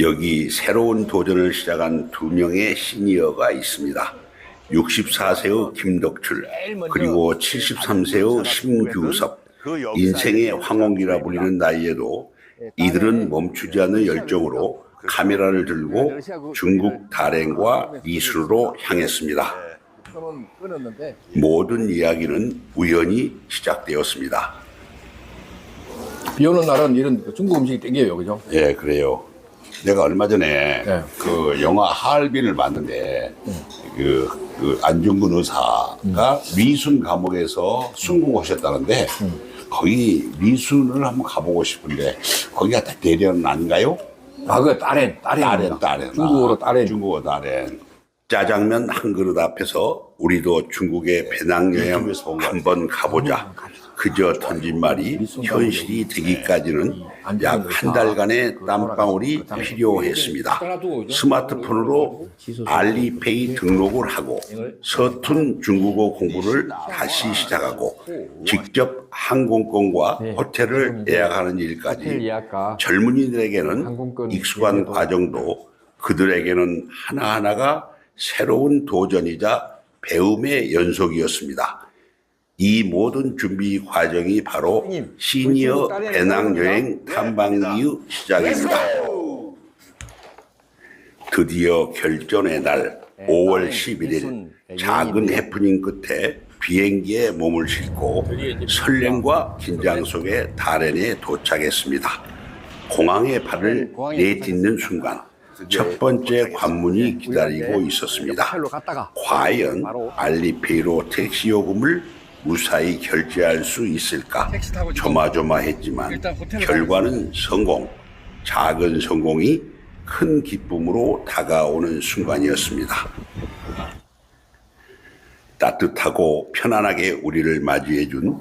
여기 새로운 도전을 시작한 두 명의 시니어가 있습니다. 64세의 김덕출 그리고 73세의 심규섭 인생의 황혼기라 불리는 나이에도 이들은 멈추지 않는 열정으로 카메라를 들고 중국 다롄과 미술로 향했습니다. 모든 이야기는 우연히 시작되었습니다. 비 오는 날은 이런 그 중국 음식이 땡겨요, 그죠? 예, 그래요. 내가 얼마 전에 네. 그 영화 하얼빈을 봤는데 그, 그 안중근 의사가 미순 감옥에서 순국하셨다는데 거기 미순을 한번 가보고 싶은데 거기가 다 대련 아닌가요? 아, 그 따렌, 따렌, 따렌, 따렌. 중국어로 아, 따렌. 중국어 따렌. 짜장면 한 그릇 앞에서 우리도 중국의 배낭여행 한번 가보자. 그저 던진 말이 현실이 되기까지는 약 한 달간의 땀방울이 필요했습니다. 스마트폰으로 알리페이 등록을 하고 서툰 중국어 공부를 다시 시작하고 직접 항공권과 호텔을 예약하는 일까지 젊은이들에게는 익숙한 과정도 그들에게는 하나하나가 새로운 도전이자 배움의 연속이었습니다. 이 모든 준비 과정이 바로 시니어 배낭여행 탐방기의 시작입니다. 드디어 결전의 날 5월 11일 작은 해프닝 끝에 비행기에 몸을 싣고 설렘과 긴장 속에 다렌에 도착했습니다. 공항에 발을 내딛는 순간 첫 번째 관문이 기다리고 있었습니다. 과연 알리페이로 택시 요금을 무사히 결제할 수 있을까? 조마조마했지만 결과는 성공 작은 성공이 큰 기쁨으로 다가오는 순간이었습니다. 따뜻하고 편안하게 우리를 맞이해준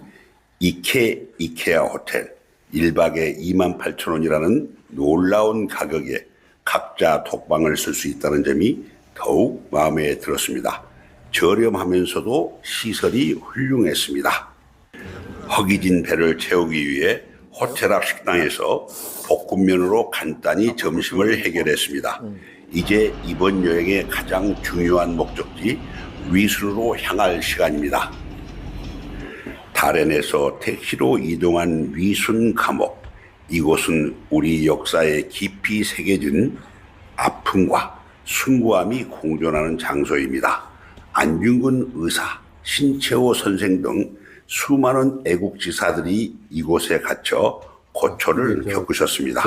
이케 이케아 호텔. 1박에 2만 8천 원이라는 놀라운 가격에 각자 독방을 쓸 수 있다는 점이 더욱 마음에 들었습니다. 저렴하면서도 시설이 훌륭했습니다. 허기진 배를 채우기 위해 호텔 앞 식당에서 볶음면으로 간단히 점심을 해결했습니다. 이제 이번 여행의 가장 중요한 목적지 위순으로 향할 시간입니다. 다렌에서 택시로 이동한 위순 감옥. 이곳은 우리 역사에 깊이 새겨진 아픔과 숭고함이 공존하는 장소입니다. 안중근 의사, 신채호 선생 등 수많은 애국지사들이 이곳에 갇혀 고초를 겪으셨습니다.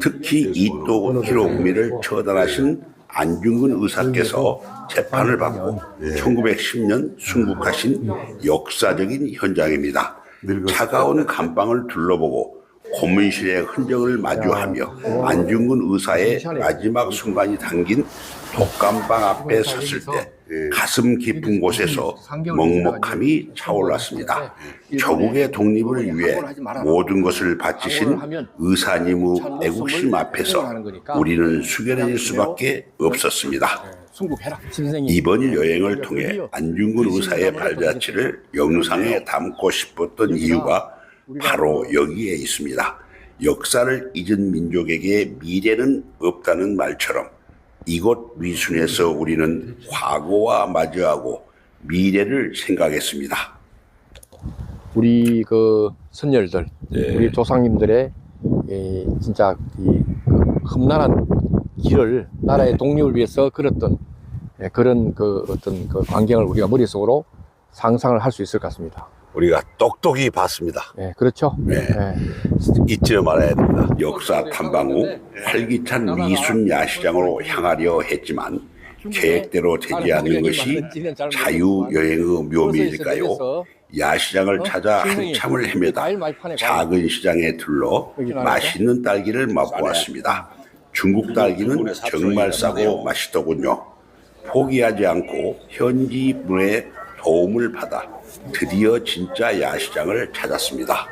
특히 이토 히로부미를 처단하신 안중근 의사께서 재판을 받고 1910년 순국하신 역사적인 현장입니다. 차가운 감방을 둘러보고 고문실의 흔적을 마주하며 안중근 의사의 마지막 순간이 담긴 독감방 앞에 섰을 때 가슴 깊은 곳에서 먹먹함이 차올랐습니다. 조국의 독립을 위해 모든 것을 바치신 의사님의 애국심 앞에서 우리는 숙연해질 수밖에 없었습니다. 선생님. 이번 여행을 통해 안중근 의사의 발자취를 영상에 담고 싶었던 이유가 바로 여기에 있습니다. 역사를 잊은 민족에게 미래는 없다는 말처럼 이곳 위순에서 우리는 과거와 마주하고 미래를 생각했습니다. 우리 그 선열들, 네. 우리 조상님들의 이 진짜 이그 험난한 길을 나라의 독립을 위해서 걸었던 예, 그런 그 어떤 그 광경을 우리가 머릿속으로 상상을 할 수 있을 것 같습니다. 우리가 똑똑히 봤습니다. 예, 그렇죠. 네. 예. 잊지 말아야 됩니다. 역사 탐방 후 활기찬 미순 야시장으로 향하려 했지만 계획대로 되지 않는 것이 자유 여행의 묘미일까요? 야시장을 찾아 한참을 헤매다 작은 시장에 들러 맛있는 딸기를 맛보았습니다. 중국 딸기는 정말 싸고 맛있더군요. 포기하지 않고 현지 분의 도움을 받아 드디어 진짜 야시장을 찾았습니다.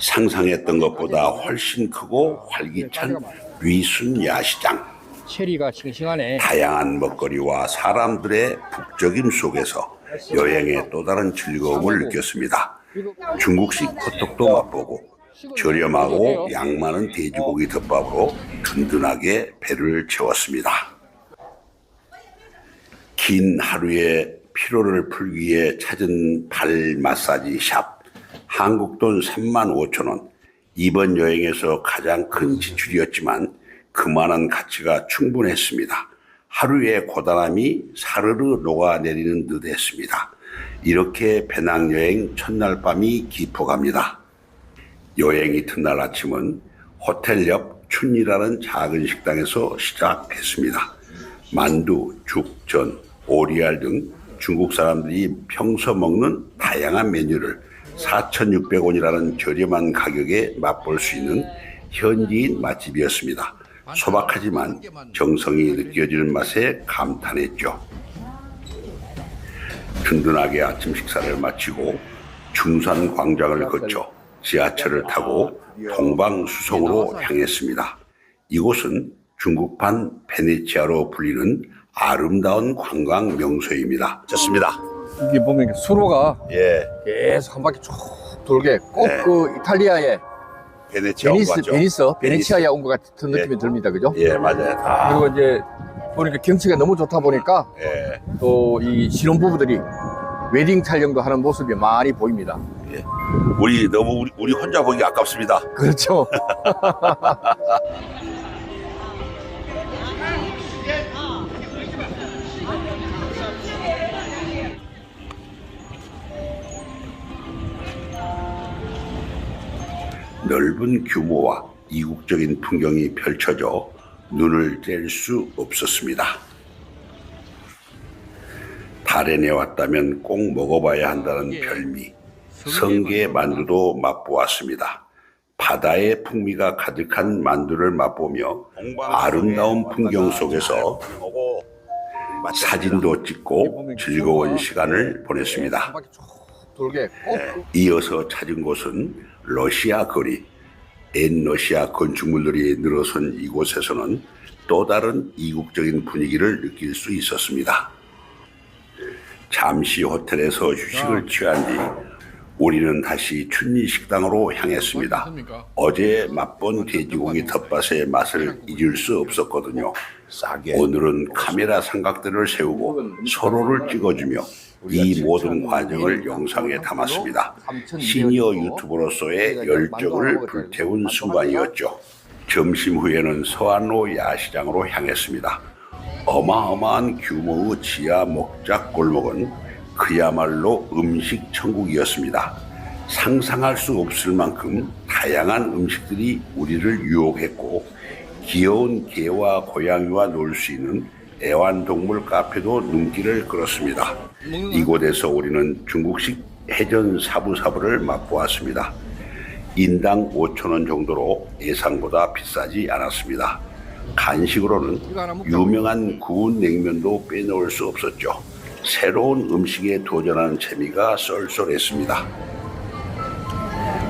상상했던 것보다 훨씬 크고 활기찬 위순 야시장. 체리가 싱싱하네. 다양한 먹거리와 사람들의 북적임 속에서 여행의 또 다른 즐거움을 느꼈습니다. 중국식 호떡도 맛보고 저렴하고 양 많은 돼지고기 덮밥으로 든든하게 배를 채웠습니다. 긴 하루의 피로를 풀기 위해 찾은 발 마사지 샵. 한국 돈 3만 5천 원. 이번 여행에서 가장 큰 지출이었지만 그만한 가치가 충분했습니다. 하루의 고단함이 사르르 녹아내리는 듯 했습니다. 이렇게 배낭여행 첫날 밤이 깊어갑니다. 여행 이튿날 아침은 호텔 옆 춘이라는 작은 식당에서 시작했습니다. 만두, 죽, 전, 오리알 등 중국 사람들이 평소 먹는 다양한 메뉴를 4,600원이라는 저렴한 가격에 맛볼 수 있는 현지인 맛집이었습니다. 소박하지만 정성이 느껴지는 맛에 감탄했죠. 든든하게 아침 식사를 마치고 중산 광장을 거쳐 지하철을 타고 동방수성으로 향했습니다. 이곳은 중국판 베네치아로 불리는 아름다운 관광 명소입니다. 좋습니다. 이게 보면 이렇게 수로가 예, 계속 한 바퀴 쭉 돌게 꼭 네. 그 이탈리아의 베네치아 베니스? 베니스, 베네치아에 온 것 같은 예. 느낌이 듭니다. 그죠? 예, 맞아요. 아, 그리고 이제 보니까 경치가 너무 좋다 보니까 예, 또 이 신혼부부들이 웨딩 촬영도 하는 모습이 많이 보입니다. 예. 우리 너무 우리, 우리 혼자 보기 아깝습니다. 그렇죠. 넓은 규모와 이국적인 풍경이 펼쳐져 눈을 뗄 수 없었습니다. 달에 왔다면 꼭 먹어봐야 한다는 별미, 성게 만두도 맛보았습니다. 바다의 풍미가 가득한 만두를 맛보며 아름다운 풍경 속에서 사진도 찍고 즐거운 시간을 보냈습니다. 돌게 꼭 이어서 찾은 곳은 러시아 거리. 옛 러시아 건축물들이 늘어선 이곳에서는 또 다른 이국적인 분위기를 느낄 수 있었습니다. 잠시 호텔에서 휴식을 취한 뒤 우리는 다시 춘리 식당으로 향했습니다. 어제 맛본 돼지고기 덮밥의 맛을 잊을 수 없었거든요. 오늘은 카메라 삼각대를 세우고 서로를 찍어주며 이 모든 과정을 영상에 담았습니다. 시니어 유튜버로서의 열정을 불태운 순간이었죠. 점심 후에는 서안로 야시장으로 향했습니다. 어마어마한 규모의 지하 목작 골목은 그야말로 음식 천국이었습니다. 상상할 수 없을 만큼 다양한 음식들이 우리를 유혹했고 귀여운 개와 고양이와 놀 수 있는 애완동물 카페도 눈길을 끌었습니다. 이곳에서 우리는 중국식 해전 사부사부를 맛보았습니다. 인당 5천 원 정도로 예상보다 비싸지 않았습니다. 간식으로는 유명한 구운 냉면도 빼놓을 수 없었죠. 새로운 음식에 도전하는 재미가 쏠쏠했습니다.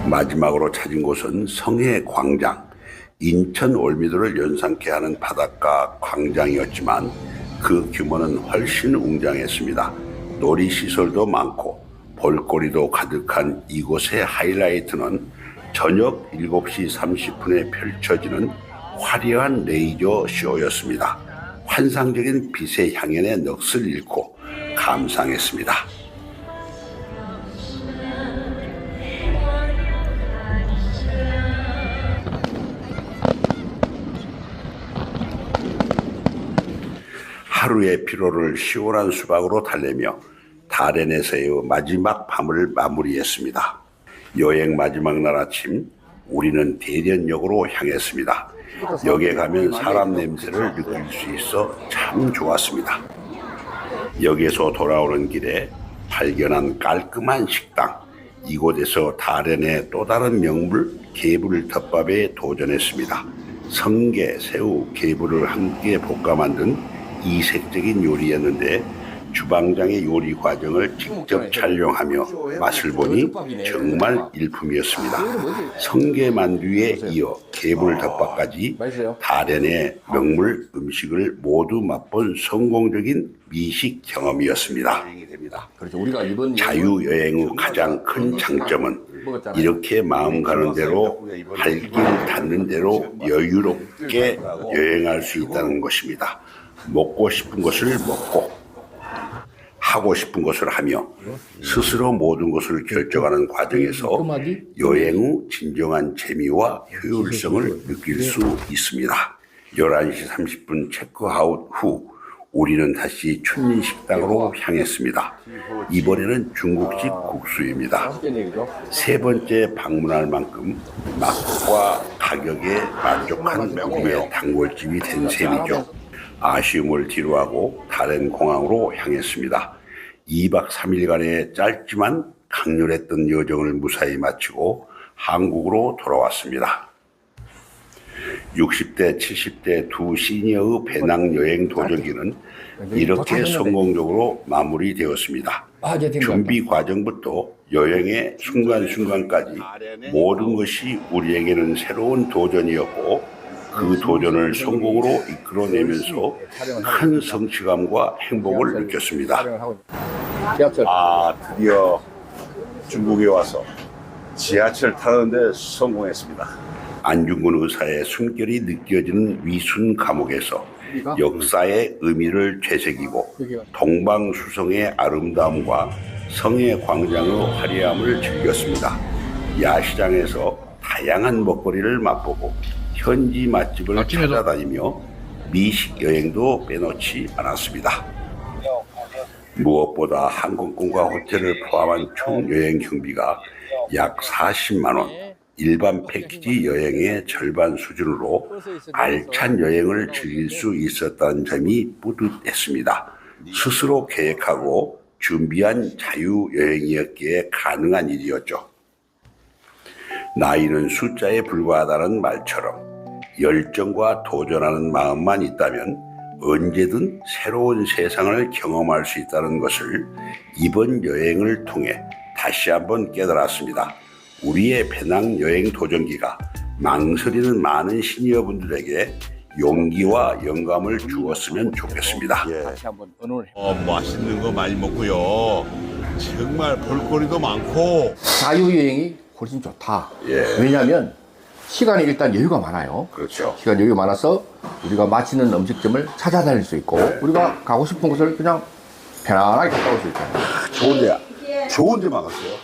마지막으로 찾은 곳은 성해 광장. 인천 월미도를 연상케 하는 바닷가 광장이었지만 그 규모는 훨씬 웅장했습니다. 놀이시설도 많고 볼거리도 가득한 이곳의 하이라이트는 저녁 7시 30분에 펼쳐지는 화려한 레이저 쇼였습니다. 환상적인 빛의 향연에 넋을 잃고 감상했습니다. 하루의 피로를 시원한 수박으로 달래며 다렌에서의 마지막 밤을 마무리했습니다. 여행 마지막 날 아침 우리는 대련역으로 향했습니다. 역에 가면 사람 냄새를 느낄 수 있어 참 좋았습니다. 역에서 돌아오는 길에 발견한 깔끔한 식당. 이곳에서 다렌의 또 다른 명물 개불 덮밥에 도전했습니다. 성게, 새우, 개불을 함께 볶아 만든 이색적인 요리였는데 주방장의 요리 과정을 직접 촬영하며 맛을 보니 정말 일품이었습니다. 성게 만두에 이어 개불 덮밥까지 다련의 명물 음식을 모두 맛본 성공적인 미식 경험이었습니다. 그렇죠. 자유여행 후 가장 큰 장점은. 이렇게 마음 가는 대로 발길 닿는 대로 여유롭게 여행할 수 있다는 것입니다. 먹고 싶은 것을 먹고 하고 싶은 것을 하며 스스로 모든 것을 결정하는 과정에서 여행 후 진정한 재미와 효율성을 느낄 수 있습니다. 11시 30분 체크아웃 후 우리는 다시 춘리 식당으로 향했습니다. 이번에는 중국식 국수입니다. 맛있는 얘기죠. 세 번째 방문할 만큼 맛과 가격에 만족한 명품의 단골집이 된 셈이죠. 아쉬움을 뒤로하고 다른 공항으로 향했습니다. 2박 3일간의 짧지만 강렬했던 여정을 무사히 마치고 한국으로 돌아왔습니다. 60대, 70대 두 시니어의 배낭 여행 도전기는 이렇게 성공적으로 마무리되었습니다. 아, 준비 과정부터 여행의 순간순간까지 모든 것이 우리에게는 새로운 도전이었고 그 도전을 성공으로 이끌어내면서 큰 성취감과 행복을 느꼈습니다. 아 드디어 중국에 와서 지하철 타는데 성공했습니다. 안중근 의사의 숨결이 느껴지는 위순 감옥에서 역사의 의미를 되새기고 동방수성의 아름다움과 성의 광장의 화려함을 즐겼습니다. 야시장에서 다양한 먹거리를 맛보고 현지 맛집을 맛집에서- 찾아다니며 미식 여행도 빼놓지 않았습니다. 무엇보다 항공권과 호텔을 포함한 총 여행 경비가 약 40만 원, 일반 패키지 여행의 절반 수준으로 알찬 여행을 즐길 수 있었다는 점이 뿌듯했습니다. 스스로 계획하고 준비한 자유 여행이었기에 가능한 일이었죠. 나이는 숫자에 불과하다는 말처럼 열정과 도전하는 마음만 있다면 언제든 새로운 세상을 경험할 수 있다는 것을 이번 여행을 통해 다시 한번 깨달았습니다. 우리의 배낭 여행 도전기가 망설이는 많은 시니어분들에게 용기와 영감을 주었으면 좋겠습니다. 예. 다시 한번 언론을 어, 맛있는 거 많이 먹고요. 정말 볼거리도 많고. 자유여행이 훨씬 좋다. 예. 왜냐하면 시간이 일단 여유가 많아요. 그렇죠. 시간 여유가 많아서 우리가 맛있는 음식점을 찾아다닐 수 있고 우리가 가고 싶은 곳을 그냥 편안하게 갔다 올 수 있잖아요. 좋은데 좋은 데만 갔어요.